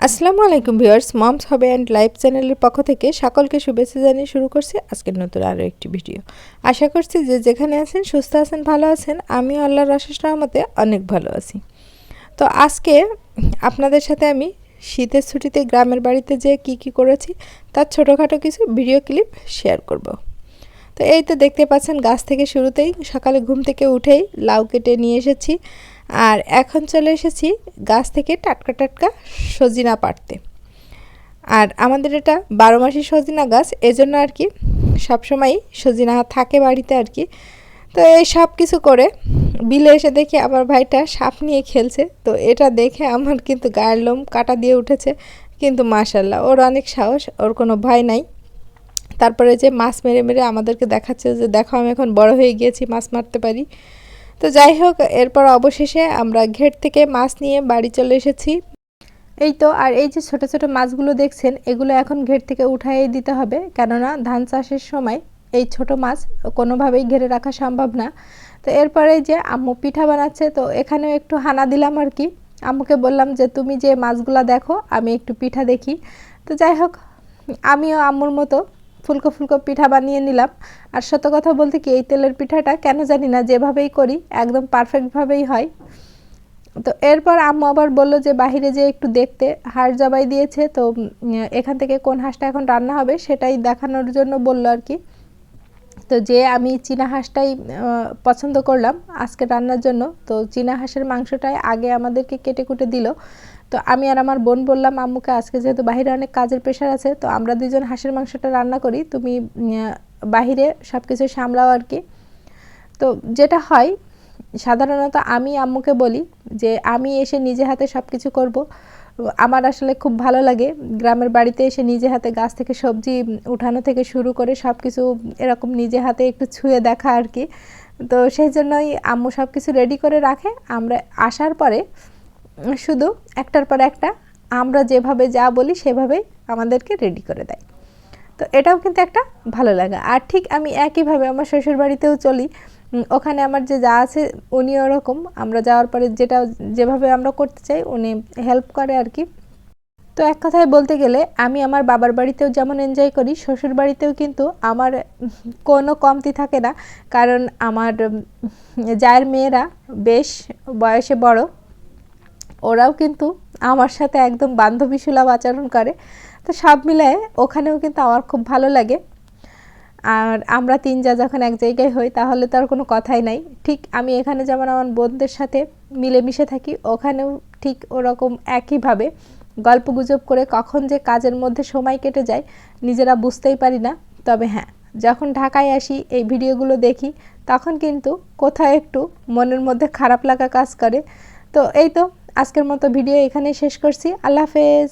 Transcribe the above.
আসসালামু আলাইকুম viewers, moms হবে অ্যান্ড লাইভ চ্যানেলের পক্ষ থেকে সকলকে শুভেচ্ছা জানিয়ে শুরু করছি আজকের নতুন আরও একটি ভিডিও। আশা করছি যে যেখানে আছেন সুস্থ আছেন, ভালো আছেন আমি আল্লাহর আশিস রহমতে অনেক ভালো আছি। তো আজকে আপনাদের সাথে আমি শীতের ছুটিতে গ্রামের বাড়িতে যে কি কি করেছি, তার ছোটোখাটো কিছু ভিডিও ক্লিপ শেয়ার করব। তো এই তো দেখতে পাচ্ছেন, গাছ থেকে শুরুতেই সকালে ঘুম থেকে উঠেই লাউ কেটে নিয়ে এসেছি। আর এখন চলে এসেছি গাছ থেকে টাটকা টাটকা সজিনা পাড়তে। আর আমাদের এটা বারো মাসি সজিনা গাছ, এজন্য আর কি সবসময়ই সজিনা থাকে বাড়িতে আর কি। তো এই সব কিছু করে বিলে এসে দেখি আমার ভাইটা সাপ নিয়ে খেলছে। তো এটা দেখে আমার কিন্তু গায়ের লোম কাটা দিয়ে উঠেছে। কিন্তু মাশাল্লাহ ওর অনেক সাহস, ওর কোনো ভয় নাই। তারপরে যে মাছ মেরে মেরে আমাদেরকে দেখাচ্ছে যে, দেখো, আমি এখন বড় হয়ে গিয়েছি, মাছ মারতে পারি। তো যাই হোক, এরপর অবশেষে আমরা ঘেট থেকে মাছ নিয়ে বাড়ি চলে এসেছি। এই তো, আর এই যে ছোট ছোট মাছগুলো দেখছেন, এগুলো এখন ঘের থেকে উঠাই দিতে হবে। কেননা ধান চাষের সময় এই ছোট মাছ কোনোভাবেই ঘেরে রাখা সম্ভব না। তো এরপরে যে আম্মু পিঠা বানাচ্ছে, তো এখানেও একটু হানা দিলাম আর কি। আম্মুকে বললাম যে, তুমি যে মাছগুলা দেখো, আমি একটু পিঠা দেখি। তো যাই হোক, আমিও আম্মুর মতো ফুলকো ফুলকো পিঠা বানিয়ে নিলাম। আর সত্য কথা বলতে কি, এই তেলের পিঠাটা কেন জানি না, যেভাবেই করি, একদম পারফেক্টভাবেই হয়। তো এরপর আম্মু আবার বলল যে, বাহিরে যে একটু দেখতে। হাঁস জবাই দিয়েছে, তো এখান থেকে কোন হাঁসটা এখন রান্না হবে সেটাই দেখানোর জন্য বলল আর কি। তো যে আমি চীনা হাঁসটাই পছন্দ করলাম আজকে রান্নার জন্য, তো চীনা হাঁসের মাংসটাই আগে আমাদেরকে কেটে কুটে দিল। তো আমি আর আমার বোন বললাম, আম্মুকে আজকে যেহেতু বাহিরে অনেক কাজের প্রেশার আছে, তো আমরা দুজন হাঁসের মাংসটা রান্না করি, তুমি বাহিরে সব কিছু সামলাও আর কি তো যেটা হয়, সাধারণত আমি আম্মুকে বলি যে, আমি এসে নিজে হাতে সব কিছু করব। আমার আসলে খুব ভালো লাগে। গ্রামের বাড়িতে এসে নিজে হাতে গাছ থেকে সবজি উঠানো থেকে শুরু করে সব কিছু এরকম নিজে হাতে একটু ছুঁয়ে দেখা আর কি। তো সেই জন্যই আম্মু সব কিছু রেডি করে রাখে। আমরা আসার পরে শুধু একটার পর একটা আমরা যেভাবে যা বলি সেভাবেই আমাদেরকে রেডি করে দেয়। তো এটাও কিন্তু একটা ভালো লাগা। আর ঠিক আমি একইভাবে আমার শ্বশুর বাড়িতেও চলি। ওখানে আমার যে যা আছে উনি ওরকম। আমরা যাওয়ার পরে যেটা, যেভাবে আমরা করতে চাই, উনি হেল্প করে আর কি। তো এক কথায় বলতে গেলে, আমি আমার বাবার বাড়িতেও যেমন এনজয় করি, শ্বশুর বাড়িতেও কিন্তু আমার কোনো কমতি থাকে না। কারণ আমার যার মেয়েরা বেশ বয়সে বড়, ওরাও কিন্তু আমার সাথে একদম বান্ধবী সুলভ আচরণ করে। তো সব মিলায়ে ওখানেও কিন্তু আমার খুব ভালো লাগে। আর আমরা তিন যা যখন এক জায়গায় হই, তাহলে তো আর কোনো কথাই নাই। ঠিক আমি এখানে যেমন আমার বোনদের সাথে মিলেমিশে থাকি, ওখানেও ঠিক ওরকম একইভাবে গল্প গুজব করে কখন যে কাজের মধ্যে সময় কেটে যায়, নিজেরা বুঝতেই পারি না। তবে হ্যাঁ যখন ঢাকায় আসি, এই ভিডিওগুলো দেখি, তখন কিন্তু কোথাও একটু মনের মধ্যে খারাপ লাগা কাজ করে। তো এই তো, আজকের মতো ভিডিও এখানেই শেষ করছি। আল্লাহ হাফেজ।